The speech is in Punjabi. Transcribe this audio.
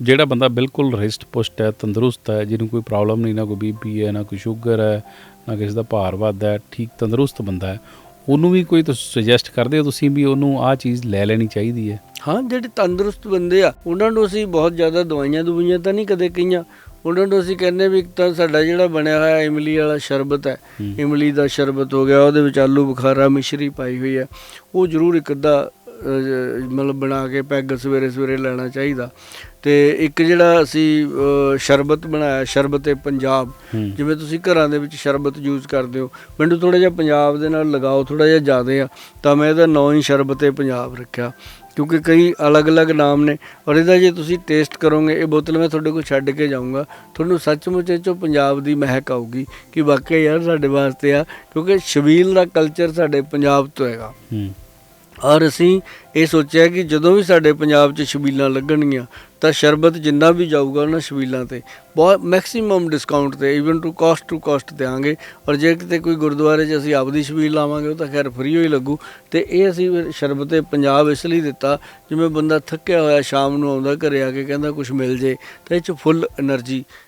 ਜਿਹੜਾ ਬੰਦਾ ਬਿਲਕੁਲ ਰਿਸਟ ਪੁਸ਼ਟ ਹੈ ਤੰਦਰੁਸਤ ਹੈ ਜਿਹਨੂੰ ਕੋਈ ਪ੍ਰੋਬਲਮ ਨਹੀਂ ਨਾ ਕੋਈ ਬੀਪੀ ਹੈ ਨਾ ਕੋਈ ਸ਼ੂਗਰ ਹੈ ਨਾ ਕਿਸੇ ਦਾ ਭਾਰ ਵੱਧਦਾ ਹੈ ਠੀਕ ਤੰਦਰੁਸਤ ਬੰਦਾ ਹੈ ਉਹਨੂੰ ਵੀ ਕੋਈ ਤੁਸੀਂ ਸੁਜੈਸਟ ਕਰਦੇ ਹੋ ਤੁਸੀਂ ਵੀ ਉਹਨੂੰ ਆਹ ਚੀਜ਼ ਲੈ ਲੈਣੀ ਚਾਹੀਦੀ ਹੈ ਹਾਂ ਜਿਹੜੇ ਤੰਦਰੁਸਤ ਬੰਦੇ ਆ ਉਹਨਾਂ ਨੂੰ ਅਸੀਂ ਬਹੁਤ ਜ਼ਿਆਦਾ ਦਵਾਈਆਂ ਦੁਵਾਈਆਂ ਤਾਂ ਨਹੀਂ ਕਦੇ ਕਹੀਆਂ ਉਹਨਾਂ ਨੂੰ ਅਸੀਂ ਕਹਿੰਦੇ ਵੀ ਇੱਕ ਤਾਂ ਸਾਡਾ ਜਿਹੜਾ ਬਣਿਆ ਹੋਇਆ ਇਮਲੀ ਵਾਲਾ ਸ਼ਰਬਤ ਹੈ। ਇਮਲੀ ਦਾ ਸ਼ਰਬਤ ਹੋ ਗਿਆ ਉਹਦੇ ਵਿੱਚ ਆਲੂ ਬੁਖਾਰਾ ਮਿਸ਼ਰੀ ਪਾਈ ਹੋਈ ਹੈ ਉਹ ਜ਼ਰੂਰ ਇੱਕ ਅੱਧਾ ਮਤਲਬ ਬਣਾ ਕੇ ਪੈਗ ਸਵੇਰੇ ਸਵੇਰੇ ਲੈਣਾ ਚਾਹੀਦਾ। ਤੇ ਇੱਕ ਜਿਹੜਾ ਅਸੀਂ ਸ਼ਰਬਤ ਬਣਾਇਆ ਸ਼ਰਬਤ ਏ ਪੰਜਾਬ। ਜਿਵੇਂ ਤੁਸੀਂ ਘਰਾਂ ਦੇ ਵਿੱਚ ਸ਼ਰਬਤ ਯੂਜ਼ ਕਰਦੇ ਹੋ। ਮੈਨੂੰ ਥੋੜਾ ਜਿਹਾ ਪੰਜਾਬ ਦੇ ਨਾਲ ਲਗਾਓ ਥੋੜਾ ਜਿਹਾ ਜ਼ਿਆਦਾ ਆ ਤਾਂ ਮੈਂ ਇਹਦਾ ਨਾਂ ਹੀ ਸ਼ਰਬਤ ਏ ਪੰਜਾਬ ਰੱਖਿਆ। ਕਿਉਂਕਿ ਕਈ ਅਲੱਗ-ਅਲੱਗ ਨਾਮ ਨੇ ਔਰ ਇਹਦਾ ਜੇ ਤੁਸੀਂ ਟੇਸਟ ਕਰੋਗੇ ਇਹ ਬੋਤਲ ਮੈਂ ਤੁਹਾਡੇ ਕੋਲ ਛੱਡ ਕੇ ਜਾਊਂਗਾ। ਤੁਹਾਨੂੰ ਸੱਚਮੁੱਚ ਇਹ ਚੋਂ ਪੰਜਾਬ ਦੀ ਮਹਿਕ ਆਊਗੀ ਕਿ ਵਾਕਿਆ ਯਾਰ ਸਾਡੇ ਵਾਸਤੇ ਆ ਕਿਉਂਕਿ ਸ਼ਬੀਲ ਦਾ ਕਲਚਰ ਸਾਡੇ ਪੰਜਾਬ ਤੋਂ ਹੈਗਾ। ਹੂੰ। ਔਰ ਅਸੀਂ ਇਹ ਸੋਚਿਆ ਕਿ ਜਦੋਂ ਵੀ ਸਾਡੇ ਪੰਜਾਬ 'ਚ ਸ਼ਬੀਲਾਂ ਲੱਗਣਗੀਆਂ, ਤਾਂ ਸ਼ਰਬਤ ਜਿੰਨਾ ਵੀ ਜਾਊਗਾ ਉਹਨਾਂ ਸ਼ਬੀਲਾਂ ਤੇ। ਬਹੁਤ ਮੈਕਸਿਮਮ ਡਿਸਕਾਊਂਟ ਤੇ even to cost to cost ਦੇਾਂਗੇ ਔਰ ਜੇ ਕਿਤੇ ਕੋਈ ਗੁਰਦੁਆਰੇ 'ਚ ਅਸੀਂ ਆਪਦੀ ਸ਼ਬੀਲ ਲਾਵਾਂਗੇ, ਉਹ ਤਾਂ ਖੈਰ ਫਰੀ ਹੋਈ ਲੱਗੂ। ਤੇ ਇਹ ਅਸੀਂ ਸ਼ਰਬਤ ਸ਼ਰਬਤੇ ਪੰਜਾਬ ਇਸ ਲਈ ਦਿੱਤਾ, ਜਿਵੇਂ ਬੰਦਾ ਥੱਕਿਆ ਹੋਇਆ ਸ਼ਾਮ ਨੂੰ ਆਉਂਦਾ ਘਰੇ ਆ ਕੇ ਕਹਿੰਦਾ ਕੁਝ ਮਿਲ ਜੇ, ਤਾਂ ਇਹ 'ਚ ਫੁੱਲ એનર્ਜੀ